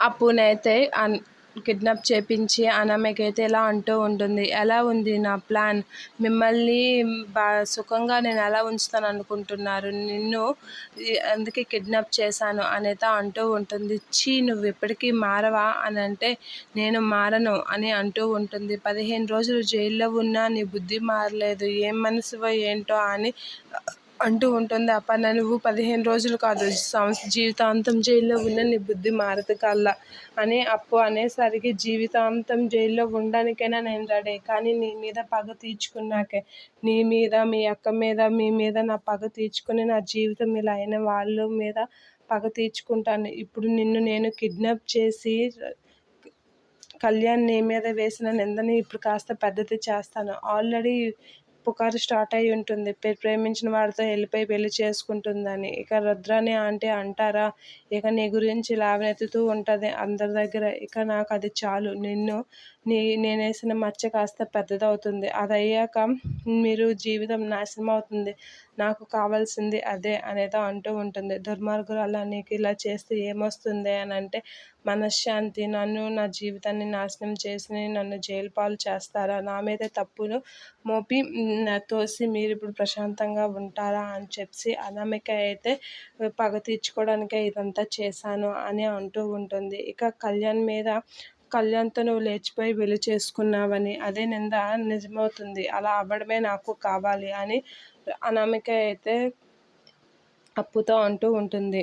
అప్పునైతే అన్ kidnap చేపించి అనామిక అయితే ఇలా అంటూ ఉంటుంది. ఎలా ఉంది నా ప్లాన్? మిమ్మల్ని బా సుఖంగా నేను ఎలా ఉంచుతాను అనుకుంటున్నారు? నిన్ను అందుకే కిడ్నాప్ చేశాను అనేత అంటూ ఉంటుంది. చీ నువ్వు ఎప్పటికీ మారవా? అని అంటే నేను మారను అని అంటూ ఉంటుంది. పదిహేను రోజులు జైల్లో ఉన్నా నీ బుద్ధి మారలేదు. ఏం మనసువో ఏంటో అని అంటూ ఉంటుంది. అపర్ణ నువ్వు పదిహేను రోజులు కాదు సంవత్సరం జీవితాంతం జైల్లో ఉన్న నీ బుద్ధి మారదు కల్లా అని అప్పు అనేసరికి జీవితాంతం జైల్లో ఉండడానికైనా నేను రెడీ. కానీ నీ మీద పగ తీర్చుకున్నాకే నీ మీద మీ అక్క మీద మీ మీద నా పగ తీర్చుకుని నా జీవితం ఇలా అయిన వాళ్ళ మీద పగ తీర్చుకుంటాను. ఇప్పుడు నిన్ను నేను కిడ్నాప్ చేసి కళ్యాణ్ నీ మీద వేసిన నిందని ఇప్పుడు కాస్త పెద్దది చేస్తాను. ఆల్రెడీ పుకారు స్టార్ట్ అయి ఉంటుంది. ప్రేమించిన వాడితో వెళ్ళిపోయి పెళ్ళి చేసుకుంటుందని. ఇక రుద్రాని అంటే అంటారా ఇక నీ గురించి లాభనెత్తుతూ ఉంటుంది అందరి దగ్గర. ఇక నాకు అది చాలు. నిన్ను నీ నేనేసిన మచ్చ కాస్త పెద్దదవుతుంది. అది అయ్యాక మీరు జీవితం నాశనం అవుతుంది నాకు కావాల్సింది అదే అనేది అంటూ ఉంటుంది. దుర్మార్గులు అలా నీకు ఇలా చేస్తే ఏమొస్తుంది అని అంటే మనశ్శాంతి నన్ను నా జీవితాన్ని నాశనం చేసి నన్ను జైలు పాలు చేస్తారా? నా మీద తప్పును మోపి తోసి మీరు ఇప్పుడు ప్రశాంతంగా ఉంటారా అని చెప్పి అనామిక అయితే పగ తీర్చుకోవడానికే ఇదంతా చేశాను అని అంటూ ఉంటుంది. ఇక కళ్యాణ్ మీద కళ్యాణ్తో నువ్వు లేచిపోయి పెళ్ళి చేసుకున్నావని అదే నింద నిజమవుతుంది. అలా అవ్వడమే నాకు కావాలి అని అనామిక అయితే అప్పుతో అంటూ ఉంటుంది.